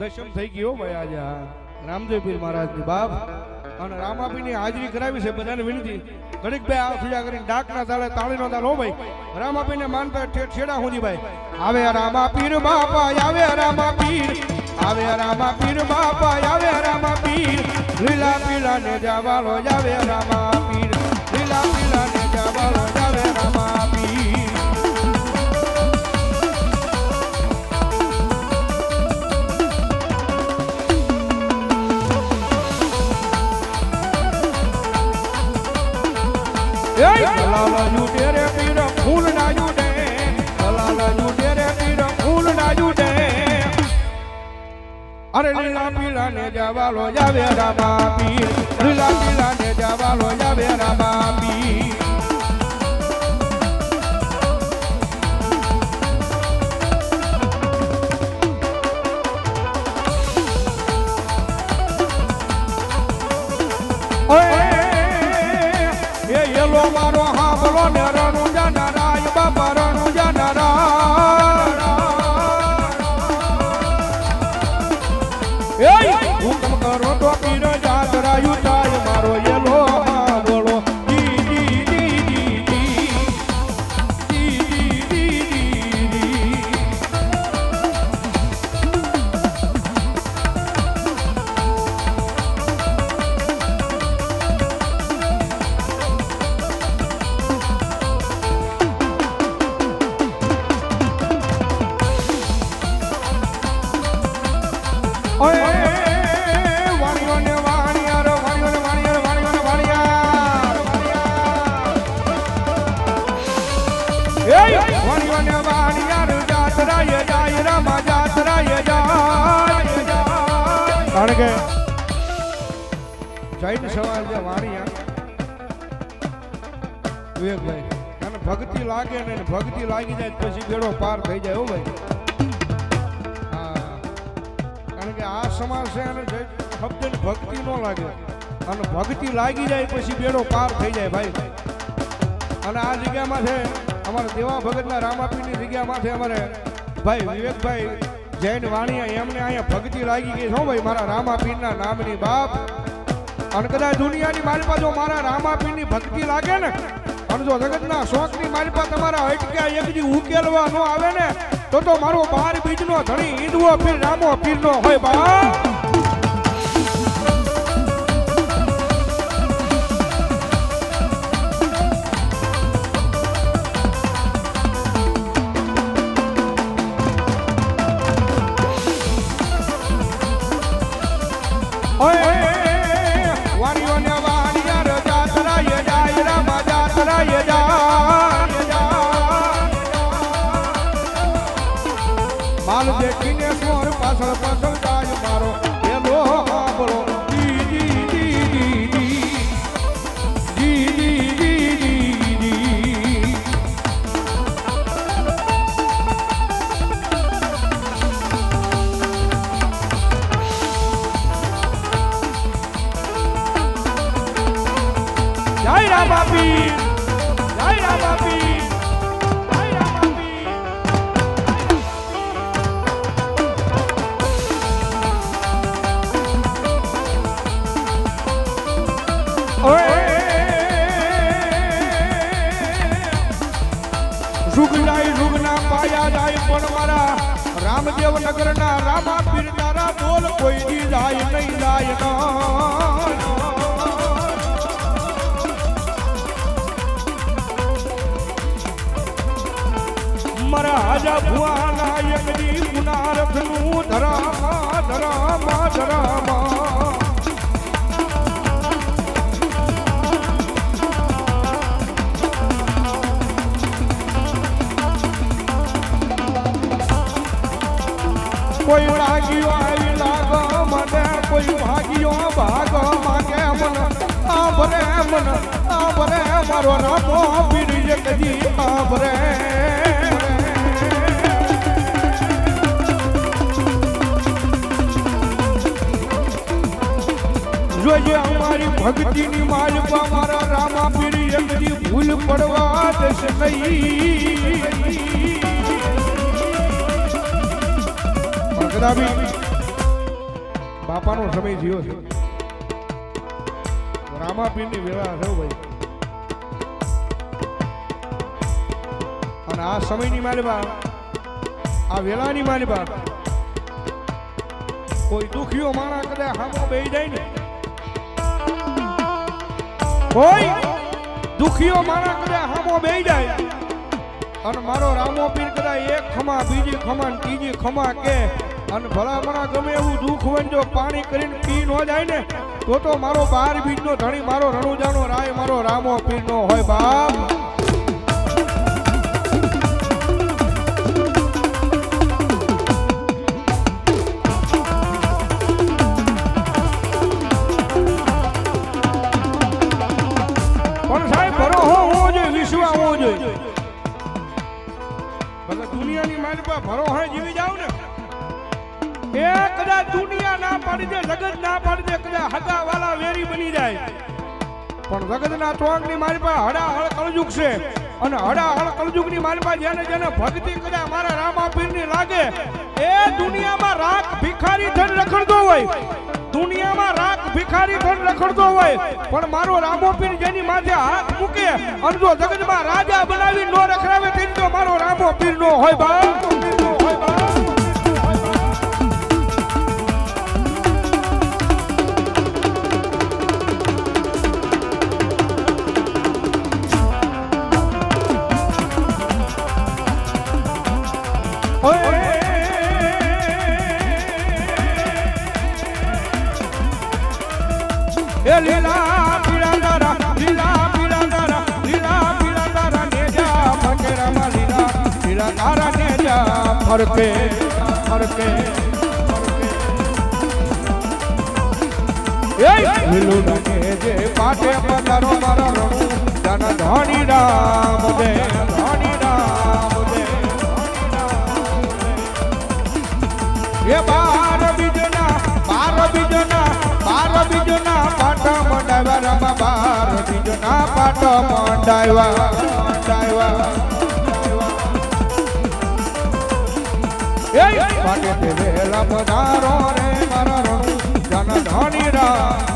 દશમ થઈ ગયો ભાઈ રામદેવ પીર મહારાજની બાપ. અને રામાપીની હાજરી કરાવી છે બધાને વિનંતી. ઘડીક ભાઈ આ સુજા કરીને ડાકના તાળે તાળીનો તાળ હો ભાઈ રામાપીને માનતા ઠેઠ છેડા સુધી ભાઈ. આવે રામા પીર બાપા આવે રામા પીર આવે રામા પીર બાપા આવે રામા પીર લીલા પીલા ને જવાલો આવે રામા પીર લીલા પીલા ને જવાલો આવે રામા પીર અરે લીલા પીલા ને જવાલો જાવે રામા પીર. લીલા પીલા ને જવાલો જાવે રામા પીર. કારણ કે જૈન સવાલ જે વાણિયા વિવેકભાઈ અને ભક્તિ લાગે ને ભક્તિ લાગી જાય પછી બેડો પાર થઈ જાય હો ભાઈ. હા. કારણ કે આ સમાજ છે અને શબ્દ ભક્તિ ન લાગે. અને ભક્તિ લાગી જાય પછી બેડો પાર થઈ જાય ભાઈ. અને આ જગ્યામાં છે અમારા દેવા ભગતના રામાપીની જગ્યામાં છે અમારે ભાઈ વિવેકભાઈ જૈન વાણિયા એમને અહીંયા ભક્તિ લાગી ગઈ છો. ભાઈ, મારા રામાપીરના નામની બાપ. અને કદાચ દુનિયાની માલિપા જો મારા રામાપીરની ભક્તિ લાગે ને, અને જો જગતના શોખની માલિપા તમારા અટક્યા એક દી ઉકેલવા ન આવે ને, તો તો મારો બાર બીજનો ધણી ઈંદવો પીર રામો પીરનો હોય બા જય રામા પીર જય રામા પીર જય રામા પીર જુગ જાય જુગના પાયા જાય પણ મારા રામદેવ નગરના રામા પીર તારા બોલ કોઈ દી જાય નહીં જાય ના મારા હાજા ભુવાના એકદી ગુનારથનું ધરામા ધરામા ધરામા કોઈ લાગ્યો આવી લાગ મને કોઈ ભાગ્યો ભાગ માગે મન આભરે મન આભરે મારો રામો પીડી કદી આભરે જોઈએ અમારી ભક્તિની માલપા મારા રામા પીડી એકદી ભૂલ પડવા દેશે નહીં. પણ બાપાનો સમય થયો છે. રામાપીરની વેળા છે ભાઈ. અને આ સમયની મારી આ વેળાની મારી બા કોઈ દુખ્યો માણા કદાચ હામો બે જાય ને કોઈ દુખીઓ મારા કદાચ હામો બેહી જાય. અને મારો રામો પીર કદાચ એક ખમા, બીજી ખમા ત્રીજી ખમા કે. અને ભલામણા ગમે એવું દુઃખ હોય જો પાણી કરીને પી ન જાય ને, તો તો મારો બાર બીજનો ધણી, મારો રણુજાનો રાય, મારો રામો પીરનો હોય બાપ. ભરો જાવ ને. એ કદાચ દુનિયા ના પાડી દે, જગત ના પાડી દે, કદાચ હગા વાલા વેરી બની જાય. પણ જગતના ચોંકની મારી પાસે હડાહળ કળજુક છે. અને હડાહળ કળજુગની મારી પાસે જેને જેને ભક્તિ કદાચ મારા રામાપીરની લાગે, એ દુનિયામાં રાખ ભિખારી થઈને રખડતો હોય. દુનિયામાં રાખ ભિખારી થઈને રખડતો હોય. પણ મારો રામોપીર જેની માથે હાથ મૂકે, અને જો જગતમાં રાજા બનાવી નો રખડાવે તેની તો મારો રામોપીર નો હોય બાપ. ફરકે ફરકે લીલું રંગે જે પાટે પધારો મારો રણુ જન ધણી રામ દે ધણી પાટા મંડાવ્યા મંડાવ્યા પાટે તે વેલા પધારો રે મારા જન ધણી રામ